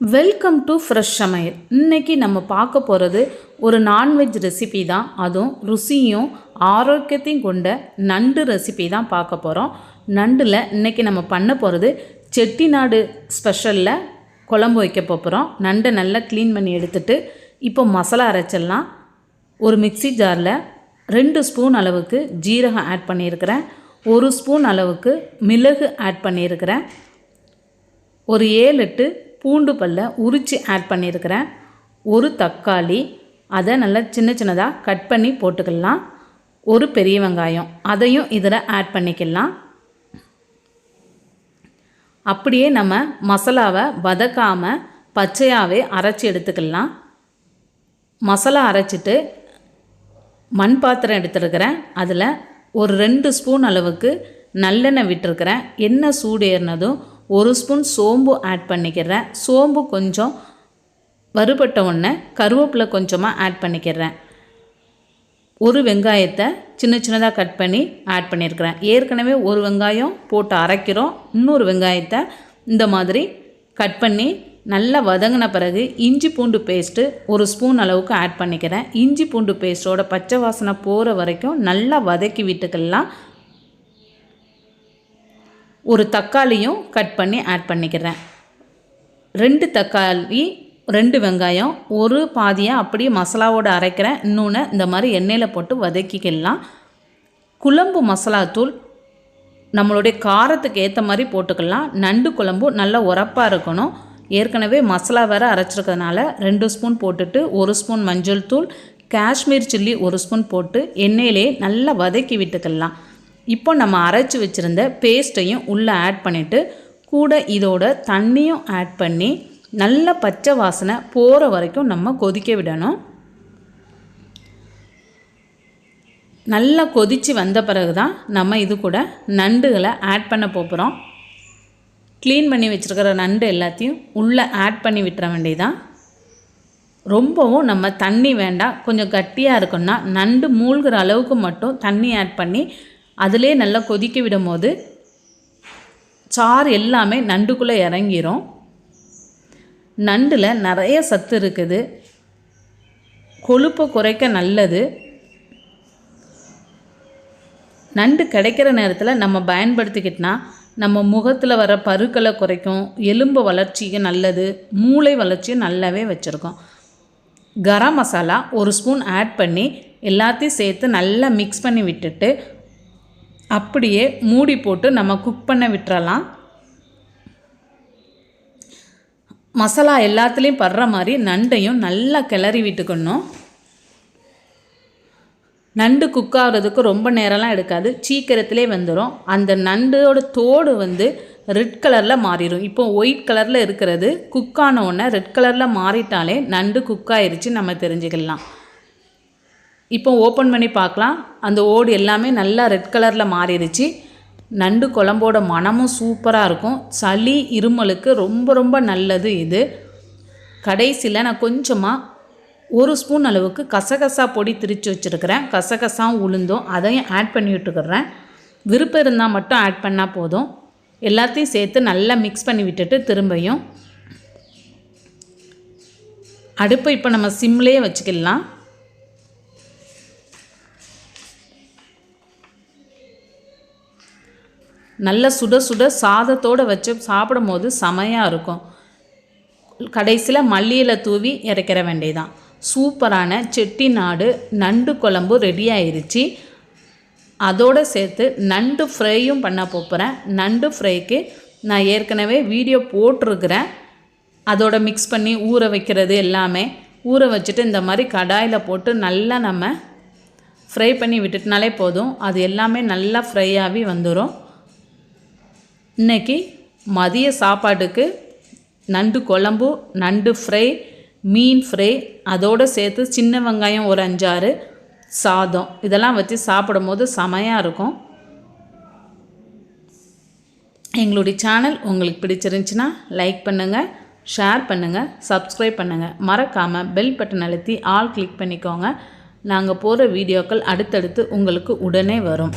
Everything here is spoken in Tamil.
வெல்கம் டு ஃப்ரெஷ் சமையல் இன்றைக்கி நம்ம பார்க்க போகிறது ஒரு நான்வெஜ் ரெசிபி தான். அதுவும் ருசியும் ஆரோக்கியத்தையும் கொண்ட நண்டு ரெசிபி தான் பார்க்க போகிறோம் நண்டில் இன்றைக்கி நம்ம பண்ண போகிறது செட்டிநாடு ஸ்பெஷலில் குழம்பு வைக்க போகிறோம் நண்டை நல்லா க்ளீன் பண்ணி எடுத்துட்டு இப்போ மசாலா அரைச்சிடலாம். ஒரு மிக்ஸி ஜாரில் ரெண்டு ஸ்பூன் அளவுக்கு ஜீரகம் ஆட் பண்ணியிருக்கிறேன். ஒரு ஸ்பூன் அளவுக்கு மிளகு ஆட் பண்ணியிருக்கிறேன். ஒரு ஏழு எட்டு பூண்டு பல்ல உரித்து ஆட் பண்ணியிருக்கிறேன். ஒரு தக்காளி அதை நல்லா சின்ன சின்னதாக கட் பண்ணி போட்டுக்கலாம். ஒரு பெரிய வெங்காயம் அதையும் இதில் ஆட் பண்ணிக்கலாம். அப்படியே நம்ம மசாலாவை வதக்காமல் பச்சையாகவே அரைச்சி எடுத்துக்கலாம். மசாலா அரைச்சிட்டு மண் பாத்திரம் எடுத்துருக்கிறேன். அதில் ஒரு ரெண்டு ஸ்பூன் அளவுக்கு நல்லெண்ணெய் விட்டுருக்கிறேன். எண்ணெய் சூடு ஏறினதும் ஒரு ஸ்பூன் சோம்பு ஆட் பண்ணிக்கிறேன். சோம்பு கொஞ்சம் வறுபட்ட உடனே கருவேப்பிலை கொஞ்சமாக ஆட் பண்ணிக்கிறேன். ஒரு வெங்காயத்தை சின்ன சின்னதாக கட் பண்ணி ஆட் பண்ணியிருக்கிறேன் ஏற்கனவே ஒரு வெங்காயம் போட்டு அரைக்கிறோம். இன்னொரு வெங்காயத்தை இந்த மாதிரி கட் பண்ணி நல்லா வதங்கின பிறகு இஞ்சி பூண்டு பேஸ்ட்டு ஒரு ஸ்பூன் அளவுக்கு ஆட் பண்ணிக்கிறேன். இஞ்சி பூண்டு பேஸ்ட்டோட பச்சை வாசனை போகிற வரைக்கும் நல்லா வதக்கி விட்டுக்கலாம். ஒரு தக்காளியும் கட் பண்ணி ஆட் பண்ணிக்கிறேன். ரெண்டு தக்காளி ரெண்டு வெங்காயம் ஒரு பாதியாக அப்படியே மசாலாவோடு அரைக்கிறேன். இன்னொன்று இந்த மாதிரி எண்ணெயில் போட்டு வதக்கிக்கலாம். குழம்பு மசாலாத்தூள் நம்மளுடைய காரத்துக்கு ஏற்ற மாதிரி போட்டுக்கலாம். நண்டு குழம்பு நல்லா உரப்பாக இருக்கணும். ஏற்கனவே மசாலா வேறு அரைச்சிருக்கிறதுனால ரெண்டு ஸ்பூன் போட்டுட்டு ஒரு ஸ்பூன் மஞ்சள் தூள் காஷ்மீர் சில்லி ஒரு ஸ்பூன் போட்டு எண்ணெயிலே நல்லா வதக்கி விட்டுக்கலாம். இப்போ நம்ம அரைச்சி வச்சுருந்த பேஸ்ட்டையும் உள்ளே ஆட் பண்ணிவிட்டு கூட இதோட தண்ணியும் ஆட் பண்ணி நல்ல பச்சை வாசனை போகிற வரைக்கும் நம்ம கொதிக்க விடணும். நல்லா கொதித்து வந்த பிறகு தான் நம்ம இது கூட நண்டுகளை ஆட் பண்ண போகிறோம் க்ளீன் பண்ணி வச்சுருக்கிற நண்டு எல்லாத்தையும் உள்ளே ஆட் பண்ணி விட்டுற வேண்டியதான் ரொம்பவும் நம்ம தண்ணி வேண்டாம். கொஞ்சம் கட்டியாக இருக்குன்னா நண்டு மூழ்கிற அளவுக்கு மட்டும் தண்ணி ஆட் பண்ணி அதிலே நல்லா கொதிக்க விடும் போது சாறு எல்லாமே நண்டுக்குள்ளே இறங்கிரும். நண்டில் நிறைய சத்து இருக்குது. கொழுப்பை குறைக்க நல்லது. நண்டு கிடைக்கிற நேரத்தில் நம்ம பயன்படுத்திக்கிட்டோன்னா நம்ம முகத்தில் வர பருக்களை குறைக்கும் எலும்பு வளர்ச்சிக்கு நல்லது மூளை வளர்ச்சியும் நல்லாவே வச்சுருக்கோம். கரம் மசாலா ஒரு ஸ்பூன் ஆட் பண்ணி எல்லாத்தையும் சேர்த்து நல்லா மிக்ஸ் பண்ணி விட்டுட்டு அப்படியே மூடி போட்டு நம்ம குக் பண்ண விட்டுறலாம். மசாலா எல்லாத்துலேயும் படுற மாதிரி நண்டையும் நல்லா கிளறி விட்டுக்கணும். நண்டு குக் ஆகிறதுக்கு ரொம்ப நேரம்லாம் எடுக்காது. சீக்கிரத்திலே வந்துடும் அந்த நண்டோட தோடு வந்து ரெட் கலரில் மாறிடும் இப்போ ஒயிட் கலரில் இருக்கிறது குக் ஆன உடனே ரெட் கலரில் மாறிட்டாலே நண்டு குக் ஆயிடுச்சு நம்ம தெரிஞ்சுக்கலாம். இப்போ ஓப்பன் பண்ணி பார்க்கலாம். அந்த ஓடு எல்லாமே நல்லா ரெட் கலரில் மாறிடுச்சு. நண்டு குழம்போட மனமும் சூப்பராக இருக்கும். சளி இருமலுக்கு ரொம்ப ரொம்ப நல்லது இது. கடைசியில் நான் கொஞ்சமாக ஒரு ஸ்பூன் அளவுக்கு கசகசா பொடி திரித்து வச்சுருக்கிறேன். கசகசாவும் உளுந்தும் அதையும் ஆட் பண்ணி விட்டுக்கிறேன். விருப்பம் இருந்தால் மட்டும் ஆட் பண்ணால் போதும். எல்லாத்தையும் சேர்த்து நல்லா மிக்ஸ் பண்ணி விட்டுட்டு திரும்பியும். அடுப்பை இப்போ நம்ம சிம்லேயே வச்சுக்கலாம். நல்ல சுட சுட சாதத்தோடு வச்சு சாப்பிடும் போது செமையாக இருக்கும். கடைசியில் மல்லியில் தூவி இறக்கிற வேண்டியதான் சூப்பரான செட்டிநாடு நண்டு குழம்பு ரெடி ஆயிடுச்சு அதோடு சேர்த்து நண்டு ஃப்ரையும் பண்ண போகிறேன் நண்டு ஃப்ரைக்கு நான் ஏற்கனவே வீடியோ போட்டிருக்கிறேன். அதோட மிக்ஸ் பண்ணி ஊற வைக்கிறது எல்லாமே. ஊற வச்சுட்டு இந்த மாதிரி கடாயில் போட்டு நல்லா நம்ம ஃப்ரை பண்ணி விட்டுட்டுனாலே போதும். அது எல்லாமே நல்லா ஃப்ரை ஆகி வந்துடும் இன்றைக்கி மதிய சாப்பாட்டுக்கு நண்டு குழம்பு நண்டு ஃப்ரை மீன் ஃப்ரை அதோடு சேர்த்து சின்ன வெங்காயம் ஒரு அஞ்சாறு சாதம். இதெல்லாம் வச்சு சாப்பிடும் போது செமையாக இருக்கும். எங்களுடைய சேனல் உங்களுக்கு பிடிச்சிருந்துச்சின்னா லைக் பண்ணுங்கள் ஷேர் பண்ணுங்கள் சப்ஸ்கிரைப் பண்ணுங்கள் மறக்காமல் பெல் பட்டன் அழுத்தி ஆல் கிளிக் பண்ணிக்கோங்க. நாங்கள் போகிற வீடியோக்கள் அடுத்தடுத்து உங்களுக்கு உடனே வரும்.